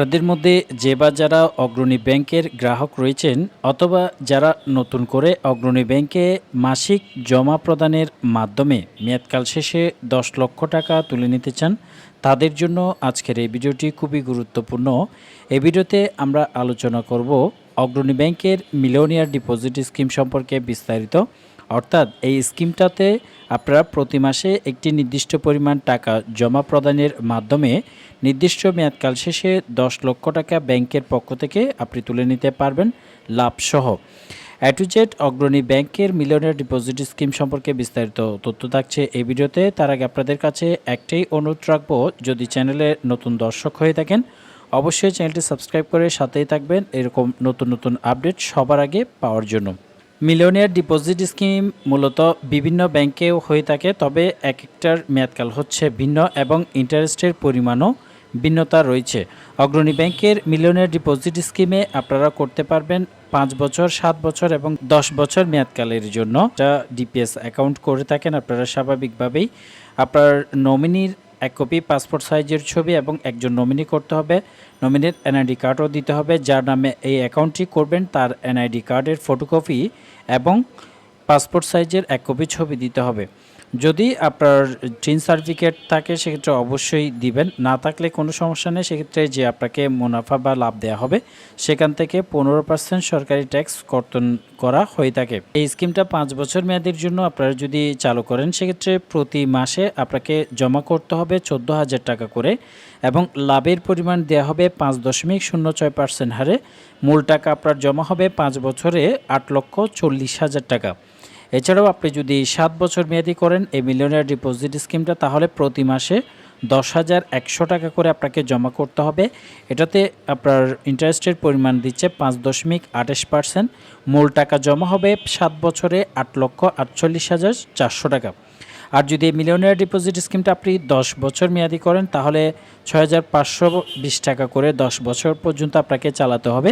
আপনাদের মধ্যে যে বা যারা অগ্রণী ব্যাংকের গ্রাহক রয়েছেন অথবা যারা নতুন করে অগ্রণী ব্যাংকে মাসিক জমা প্রদানের মাধ্যমে মেয়াদকাল শেষে দশ লক্ষ টাকা তুলে নিতে চান, তাদের জন্য আজকের এই ভিডিওটি খুবই গুরুত্বপূর্ণ। এই ভিডিওতে আমরা আলোচনা করব অগ্রণী ব্যাংকের মিলিয়নিয়ার ডিপোজিট স্কিম সম্পর্কে বিস্তারিত। অর্থাৎ এই স্কিমটাতে আপনারা প্রতি মাসে একটি নির্দিষ্ট পরিমাণ টাকা জমা প্রদানের মাধ্যমে নির্দিষ্ট মেয়াদকাল শেষে দশ লক্ষ টাকা ব্যাংকের পক্ষ থেকে আপনি তুলে নিতে পারবেন লাভসহ। অ্যাটুজেট অগ্রণী ব্যাংকের মিলিয়নের ডিপোজিট স্কিম সম্পর্কে বিস্তারিত তথ্য থাকছে এই ভিডিওতে। তার আগে আপনাদের কাছে একটাই অনুরোধ রাখব, যদি চ্যানেলে নতুন দর্শক হয়ে থাকেন, অবশ্যই চ্যানেলটি সাবস্ক্রাইব করে সাথেই থাকবেন। এরকম নতুন নতুন আপডেট সবার আগে পাওয়ার জন্য। মিলিয়নিয়ার ডিপোজিট স্কিম মূলত বিভিন্ন ব্যাংকেও হয়ে থাকে, তবে এক একটার মেয়াদকাল হচ্ছে ভিন্ন এবং ইন্টারেস্টের পরিমাণও ভিন্নতা রয়েছে। অগ্রণী ব্যাংকের মিলিয়নিয়ার ডিপোজিট স্কিমে আপনারা করতে পারবেন পাঁচ বছর, সাত বছর এবং দশ বছর মেয়াদকালের জন্য। যা ডিপিএস অ্যাকাউন্ট করে থাকেন, আপনারা স্বাভাবিকভাবেই আপনার নমিনির এক কপি পাসপোর্ট সাইজের ছবি এবং একজন নমিনি করতে হবে। নমিনির এনআইডি কার্ডও দিতে হবে। যার নামে এই অ্যাকাউন্টটি করবেন, তার এনআইডি কার্ডের ফটোকপি এবং পাসপোর্ট সাইজের এক কপি ছবি দিতে হবে। যদি আপনার ট্রেন সার্টিফিকেট থাকে, সেক্ষেত্রে অবশ্যই দিবেন। না থাকলে কোনো সমস্যা নেই। সেক্ষেত্রে যে আপনাকে মুনাফা বা লাভ দেওয়া হবে, সেখান থেকে পনেরো পার্সেন্ট সরকারি ট্যাক্স কর্তন করা হয়ে থাকে। এই স্কিমটা পাঁচ বছর মেয়াদের জন্য আপনারা যদি চালু করেন, সেক্ষেত্রে প্রতি মাসে আপনাকে জমা করতে হবে চোদ্দ হাজার টাকা করে এবং লাভের পরিমাণ দেওয়া হবে পাঁচ দশমিক শূন্য ছয় পার্সেন্ট হারে। মূল টাকা আপনার জমা হবে পাঁচ বছরে আট লক্ষ চল্লিশ হাজার টাকা। এছাড়াও আপনি যদি সাত বছর মেয়াদি করেন এই মিলিয়নার ডিপোজিট স্কিমটা, তাহলে প্রতি মাসে দশ হাজার একশো টাকা করে আপনাকে জমা করতে হবে। এটাতে আপনার ইন্টারেস্টের পরিমাণ দিচ্ছে পাঁচ দশমিক আঠাশ পার্সেন্ট। মূল টাকা জমা হবে সাত বছরে আট লক্ষ আটচল্লিশ হাজার চারশো টাকা। আর যদি মিলিয়নিয়ার ডিপোজিট স্কিমটা আপনি দশ বছর মেয়াদি করেন, তাহলে ছয় হাজার পাঁচশো বিশ টাকা করে দশ বছর পর্যন্ত আপনাকে চালাতে হবে।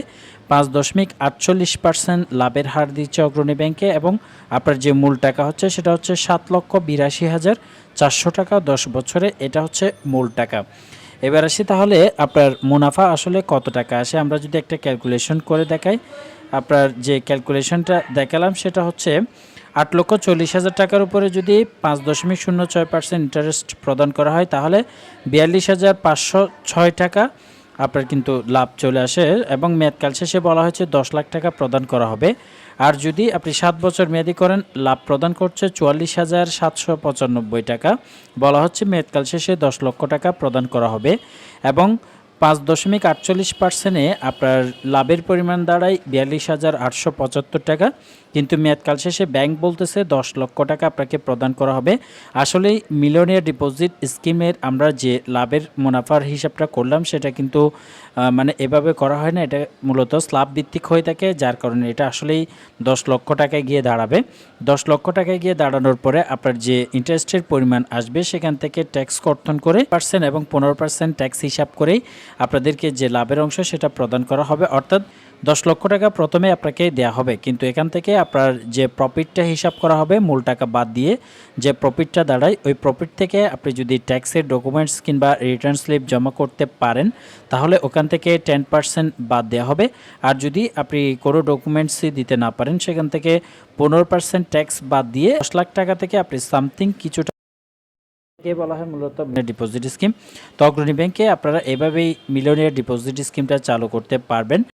পাঁচ দশমিক আটচল্লিশ পার্সেন্ট লাভের হার দিচ্ছে অগ্রণী ব্যাংকে এবং আপনার যে মূল টাকা হচ্ছে সেটা হচ্ছে সাত লক্ষ বিরাশি হাজার চারশো টাকা দশ বছরে। এটা হচ্ছে মূল টাকা। এবার আসি তাহলে আপনার মুনাফা আসলে কত টাকা আসে? আমরা যদি একটা ক্যালকুলেশন করে দেখাই। আপনার যে ক্যালকুলেশনটা দেখালাম সেটা হচ্ছে আট লক্ষ চল্লিশ হাজার টাকার উপরে যদি পাঁচ দশমিক শূন্য ছয় পার্সেন্ট ইন্টারেস্ট প্রদান করা হয়, তাহলে বিয়াল্লিশ হাজার পাঁচশো ছয় টাকা আপনার কিন্তু লাভ চলে আসে এবং মেয়াদকাল শেষে বলা হয়েছে দশ লাখ টাকা প্রদান করা হবে। আর যদি আপনি সাত বছর মেয়াদি করেন, লাভ প্রদান করছে চুয়াল্লিশ হাজার সাতশো পঁচানব্বই টাকা। বলা হচ্ছে মেয়াদকাল শেষে দশ লক্ষ টাকা প্রদান করা হবে এবং পাঁচ দশমিক আটচল্লিশ পার্সেন্টে আপনার লাভের পরিমাণ দাঁড়ায় বিয়াল্লিশ হাজার আটশো পঁচাত্তর টাকা। কিন্তু মেয়াদকাল শেষে ব্যাংক বলতেছে দশ লক্ষ টাকা আপনাকে প্রদান করা হবে। আসলেই মিলিয়নিয়ার ডিপোজিট স্কিমের আমরা যে লাভের মুনাফার হিসাবটা করলাম, সেটা কিন্তু মানে এভাবে করা হয় না। এটা মূলত স্ল্যাব ভিত্তিক হয়ে থাকে, যার কারণে এটা আসলেই দশ লক্ষ টাকায় গিয়ে দাঁড়াবে। দশ লক্ষ টাকায় গিয়ে দাঁড়ানোর পরে আপনার যে ইন্টারেস্টের পরিমাণ আসবে, সেখান থেকে ট্যাক্স কর্তন করে পার্সেন্ট এবং পনেরো পার্সেন্ট ট্যাক্স হিসাব করেই আপনাদেরকে যে লাভের অংশ সেটা প্রদান করা হবে, অর্থাৎ দশ লক্ষ টাকা প্রথমে আপনাকে দেয়া হবে। কিন্তু এখান থেকে আপনার যে প্রফিটটা হিসাব করা হবে, মূল টাকা বাদ দিয়ে যে প্রফিটটা দাঁড়ায়, ওই প্রফিট থেকে আপনি যদি ট্যাক্সের ডকুমেন্টস কিংবা রিটার্ন স্লিপ জমা করতে পারেন, তাহলে ওখান থেকে টেন পার্সেন্ট বাদ দেওয়া হবে। আর যদি আপনি কোনো ডকুমেন্টসই দিতে না পারেন, সেখান থেকে পনেরো পার্সেন্ট ট্যাক্স বাদ দিয়ে দশ লাখ টাকা থেকে আপনি সামথিং কিছু কে বলা হয় মূলত ডিপোজিট স্কিম। তো অগ্রণী ব্যাংকে আপনারা এভাবেই মিলিয়নিয়ার ডিপোজিট স্কিমটা চালু করতে পারবেন।